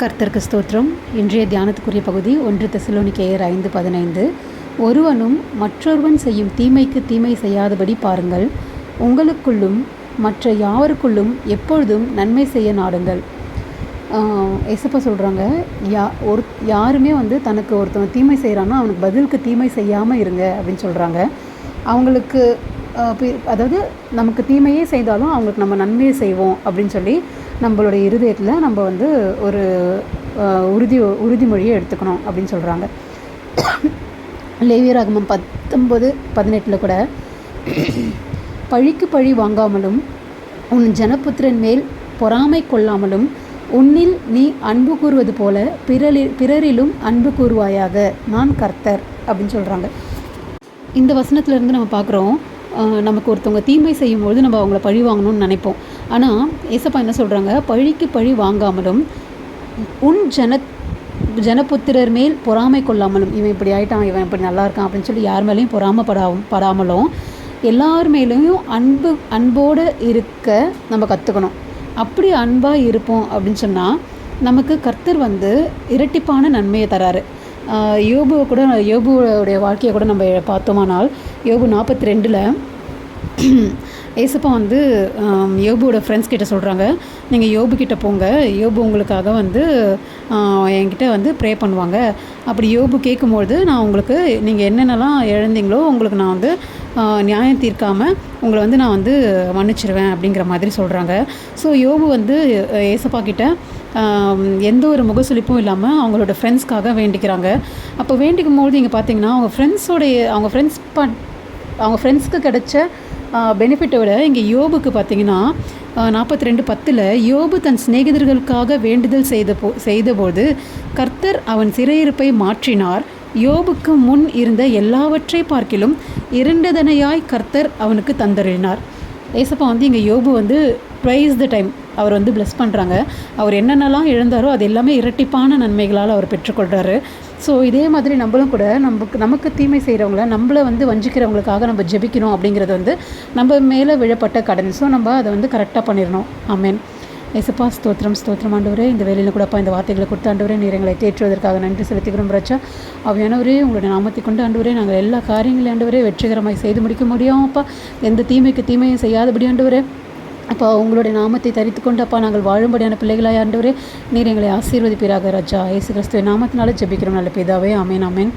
கர்த்தருக்கு ஸ்தோத்திரம். இன்றைய தியானத்துக்குரிய பகுதி ஒன்று தெசலோனிக்கேயர் ஐந்து பதினைந்து. ஒருவனும் மற்றொருவன் செய்யும் தீமைக்கு தீமை செய்யாதபடி பாருங்கள். உங்களுக்குள்ளும் மற்ற யாவருக்குள்ளும் எப்பொழுதும் நன்மை செய்ய நாடுங்கள். எசப்பா சொல்கிறாங்க யா ஒரு யாருமே வந்து தனக்கு ஒருத்தவன் தீமை செய்கிறான்னா அவனுக்கு பதிலுக்கு தீமை செய்யாமல் இருங்க அப்படின்னு சொல்கிறாங்க அவங்களுக்கு அதாவது நமக்கு தீமையே செய்தாலும் அவங்களுக்கு நம்ம நன்மையை செய்வோம் அப்படின்னு சொல்லி நம்மளுடைய இருதயத்தில் நம்ம வந்து ஒரு உறுதி உறுதிமொழியை எடுத்துக்கணும் அப்படின்னு சொல்கிறாங்க லேவியராகமம் பத்தொம்பது பதினெட்டில் கூட பழிக்கு பழி வாங்காமலும் உன் ஜனபுத்திரன் மேல் பொறாமை கொள்ளாமலும் உன்னில் நீ அன்பு கூறுவது போல பிறலி பிறரிலும் அன்பு கூறுவாயாக நான் கர்த்தர் அப்படின்னு சொல்கிறாங்க இந்த வசனத்துலேருந்து நம்ம பார்க்குறோம் நமக்கு ஒருத்தவங்க தீமை செய்யும்போது நம்ம அவங்கள பழி வாங்கணும்னு நினைப்போம். ஆனால் ஏசப்பா என்ன சொல்கிறாங்க பழிக்கு பழி வாங்காமலும் உன் ஜன ஜனபுத்திரர் மேல் பொறாமை கொள்ளாமலும் இவன் இப்படி ஆயிட்டான் இவன் இப்படி நல்லா இருக்கான் அப்படின்னு சொல்லி யார் மேலேயும் பொறாமப்படா படாமலும் எல்லார் மேலேயும் அன்பு அன்போடு இருக்க நம்ம கற்றுக்கணும் அப்படி அன்பாக இருப்போம் அப்படின்னு சொன்னால் நமக்கு கர்த்தர் வந்து இரட்டிப்பான நன்மையை தராரு. யோபுவை கூட யோபுவோடைய வாழ்க்கையை கூட நம்ம பார்த்தோமானால் யோபு நாற்பத்தி ரெண்டில் ஏசப்பா வந்து யோபுவோட ஃப்ரெண்ட்ஸ் கிட்ட சொல்கிறாங்க நீங்கள் யோபு கிட்டே போங்க. யோபு உங்களுக்காக வந்து என்கிட்ட வந்து ப்ரே பண்ணுவாங்க. அப்படி யோபு கேட்கும்பொழுது நான் உங்களுக்கு நீங்கள் என்னென்னலாம் இழந்தீங்களோ உங்களுக்கு நான் வந்து நியாயம் தீர்க்காமல் உங்களை வந்து நான் வந்து மன்னிச்சிருவேன் அப்படிங்கிற மாதிரி சொல்கிறாங்க ஸோ யோபு வந்து ஏசப்பா கிட்ட எந்த ஒரு முகசுளிப்பும் இல்லாமல் அவங்களோட ஃப்ரெண்ட்ஸ்க்காக வேண்டிக்கிறாங்க. அப்போ வேண்டிக்கும் பொழுது இங்கே பார்த்தீங்கன்னா அவங்க ஃப்ரெண்ட்ஸோடைய அவங்க ஃப்ரெண்ட்ஸ் அவங்க ஃப்ரெண்ட்ஸ்க்கு கிடைச்ச பெனிஃபிட்டை விட இங்கே யோபுக்கு பார்த்தீங்கன்னா நாற்பத்தி ரெண்டு பத்தில் யோபு தன் சிநேகிதர்களுக்காக வேண்டுதல் செய்த போ செய்தபோது கர்த்தர் அவன் சிறையிருப்பை மாற்றினார். யோபுக்கு முன் இருந்த எல்லாவற்றை பார்க்கிலும் இரண்டதனையாய் கர்த்தர் அவனுக்கு தந்தருளினார். ஏசப்பா வந்து இங்கே யோபு வந்து ட்வைஸ் த டைம் அவர் வந்து பிளஸ் பண்ணுறாங்க அவர் என்னென்னலாம் இழந்தாரோ அது எல்லாமே இரட்டிப்பான நன்மைகளால் அவர் பெற்றுக்கொள்கிறாரு ஸோ இதே மாதிரி நம்மளும் கூட நமக்கு நமக்கு தீமை செய்கிறவங்கள நம்மளை வந்து வஞ்சிக்கிறவங்களுக்காக நம்ம ஜெபிக்கணும் அப்படிங்கிறது வந்து நம்ம மேலே விழப்பட்ட கடன். ஸோ நம்ம அதை வந்து கரெக்டாக பண்ணிடணும். ஆமேன் எசப்பா ஸ்தோத்திரம் ஸ்தோத்திரம் ஆண்டவரே. இந்த வேலையில் கூடப்பா இந்த வார்த்தைகளை கொடுத்த ஆண்டவரே நீர் எங்களை தேற்றுவதற்காக நன்றி செலுத்திக்கிறோம் ரச்சா அவையானவரே உங்களுடைய நாமத்தை கொண்டு ஆண்டவரே நாங்கள் எல்லா காரியங்களையும் ஆண்டவரே வெற்றிகரமாக செய்து முடிக்க முடியும் அப்பா. எந்த தீமைக்கு தீமையும் செய்யாதபடி ஆண்டவரே. அப்பா உங்களுடைய நாமத்தை தரித்து கொண்டு அப்பா நாங்கள் வாழும்படியான பிள்ளைகளாய் ஆண்டவரே நீர் எங்களை ஆசீர்வதிப்பீராக ராஜா. இயேசு கிறிஸ்துவ நாமத்தினால ஜெபிக்கிறோம் நல்ல பிதாவே. ஆமேன் ஆமேன்.